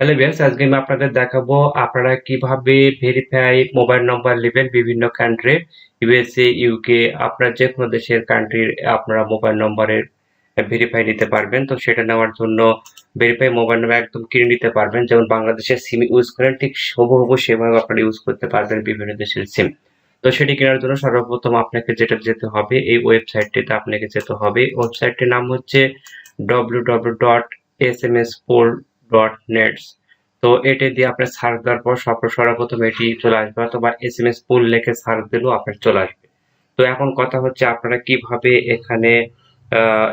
Hello viewers, আজকে আমি আপনাদের দেখাবো আপনারা কীভাবে ভেরিফাই মোবাইল নম্বর নেবেন বিভিন্ন কান্ট্রি ইউএসএ ইউকে আপনার যে কোনো দেশের কান্ট্রির আপনারা মোবাইল নম্বরের ভেরিফাই নিতে পারবেন। তো সেটা নেওয়ার জন্য ভেরিফাই মোবাইল নাম্বার একদম কিনে নিতে পারবেন। যেমন বাংলাদেশের সিম ইউজ করেন, ঠিক হুবহু সেভাবে আপনারা ইউজ করতে পারবেন বিভিন্ন দেশের সিম তো সেটি কেনার জন্য সর্বপ্রথম আপনাকে যেটা যেতে হবে, এই ওয়েবসাইটটিতে আপনাকে যেতে হবে। ওয়েবসাইটটির নাম হচ্ছে W W dot S M S dot নেটস তো এটি দিয়ে আপনি সার্চ দেওয়ার পর সর্ব, সর্বপ্রথম এটি চলে আসবে, অথবা এস এম এস পুল লেখে সার্চ দিলেও আপনার চলে আসবে। তো এখন কথা হচ্ছে আপনারা কীভাবে এখানে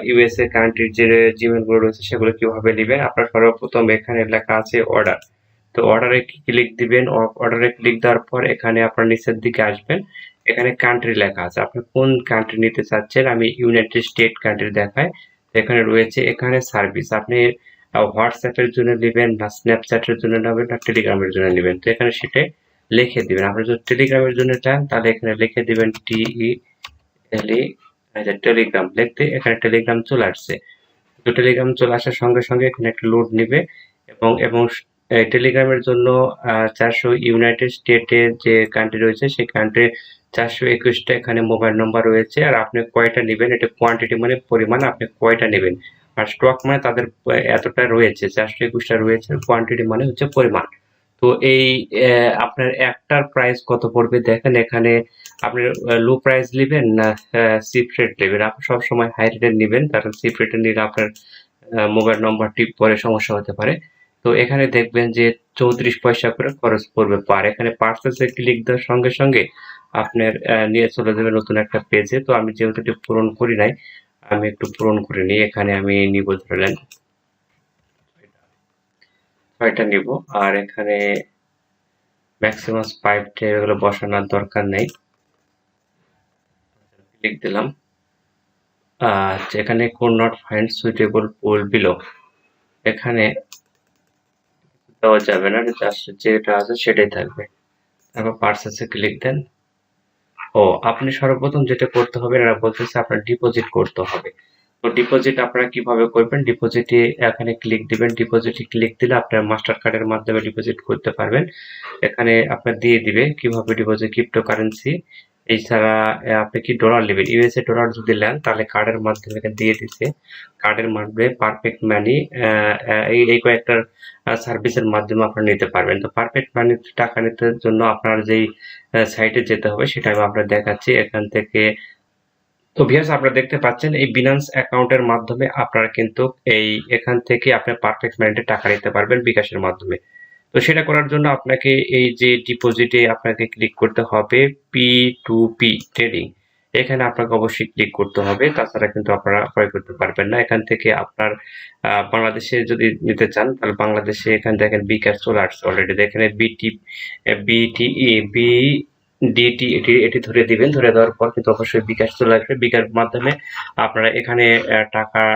ইউএসএ কান্ট্রির যে জিমেলগুলো রয়েছে সেগুলো কীভাবে নেবেন? আপনার সর্বপ্রথম এখানে লেখা আছে অর্ডার তো অর্ডারে ক্লিক দিবেন? অর্ডারে ক্লিক দেওয়ার পর এখানে আপনার নিচের দিকে আসবেন। এখানে কান্ট্রি লেখা আছে। আপনি কোন কান্ট্রি নিতে চাচ্ছেন? আমি ইউনাইটেড স্টেট কান্ট্রি দেখায় এখানে রয়েছে এখানে সার্ভিস আপনি হোয়াটসঅ্যাপের জন্য নেবেন না স্ন্যাপচ্যাটের জন্য নেবেন না টেলিগ্রামের জন্য নেবেন। তো এখানে সেটা লিখে দিবেন। আপনি যদি টেলিগ্রামের জন্য চান, তাহলে এখানে লিখে দিবেন টি ই এল ই টেলিগ্রাম লিখতে এখানে টেলিগ্রাম চলে আসছে। তো টেলিগ্রাম চলে আসার সঙ্গে সঙ্গে এখানে একটা লোড নেবে এবং এবং টেলিগ্রামের জন্য চারশো ইউনাইটেড স্টেটে যে কান্ট্রি রয়েছে, সেই কান্ট্রি চারশো একুশটা এখানে মোবাইল নম্বর রয়েছে। আর আপনি কয়টা নেবেন? এটা কোয়ান্টিটি মানে পরিমাণ, আপনি কয়টা নেবেন? আর স্টক মানে তাদের এতটা রয়েছে, চারশো একুশটা রয়েছে কোয়ান্টিটি মানে হচ্ছে পরিমাণ। তো এই আপনার একটার প্রাইস কত পড়বে দেখেন, এখানে আপনি লো প্রাইস নেবেন না সিপ রেট নেবেন। আপনি সবসময় হাই রেটের নেবেন, কারণ সিপ রেটে নিলে আপনার মোবাইল নম্বরটি পরে সমস্যা হতে পারে। তো এখানে দেখবেন যে চৌত্রিশ পয়সা করে খরচ পড়বে পার। এখানে পার্সেসে ক্লিক দেওয়ার সঙ্গে সঙ্গে আপনার নিয়ে চলে যাবে নতুন একটা পেজে তো আমি যেহেতু পূরণ করি নাই আমি একটু পূরণ করে নিই, এখানে আমি নিব ধরলেন ছয়টা নিব, আর এখানে ম্যাক্সিমাম পাইপ এগুলো বসানোর দরকার নেই। ক্লিক দিলাম। আর এখানে কোন not find suitable pole below এখানে দেওয়া যাবে না যেটা আছে সেটাই থাকবে। তারপর পার্সেসে ক্লিক দেন। ও, আপনি সর্বপ্রথম যেটা করতে হবে এরা বলতেছে আপনার ডিপোজিট করতে হবে। তো ডিপোজিট আপনারা কীভাবে করবেন? ডিপোজিটে এখানে ক্লিক দিবেন। ডিপোজিটে ক্লিক দিলে আপনার মাস্টার কার্ডের মাধ্যমে ডিপোজিট করতে পারবেন। এখানে আপনার দিয়ে দিবে কীভাবে ডিপোজিট ক্রিপ্টো কারেন্সি এছাড়া আপনি কি ডলার নেবেন ইউএসএ ডলার যদি নেন, তাহলে কার্ডের মাধ্যমে দিয়ে দিছে কার্ডের মাধ্যমে পারফেক্ট মানি এই এই কয়েকটা সার্ভিসের মাধ্যমে আপনারা নিতে পারবেন। তো পারফেক্ট মানি টাকা নিতে জন্য আপনার যেই সাইটে যেতে হবে, সেটা আমি আপনার দেখাচ্ছি। এখান থেকে, তো ভিয়াস আপনারা দেখতে পাচ্ছেন, এই বিনান্স অ্যাকাউন্টের মাধ্যমে আপনারা কিন্তু এই, এখান থেকে আপনার পারফেক্ট মাইন্ডে টাকা নিতে পারবেন বিকাশের মাধ্যমে। তো সেটা করার জন্য আপনাকে এই যে ডিপোজিটে আপনাকে ক্লিক করতে হবে পি টু পি ট্রেডিং এখানে আপনাকে অবশ্যই ক্লিক করতে হবে, তাছাড়া কিন্তু আপনারা ক্রয় করতে পারবেন না। এখান থেকে আপনার বাংলাদেশে যদি নিতে চান, তাহলে বাংলাদেশে এখানে দেখেন বিকাশ চলে আসছে অলরেডি দেখেন বিটি বিটিই বি ডিটি এটি এটি ধরে দিবেন। ধরে দেওয়ার পর কিন্তু অবশ্যই বিকাশ চলে আসবে। বিকাশ মাধ্যমে আপনারা এখানে টাকা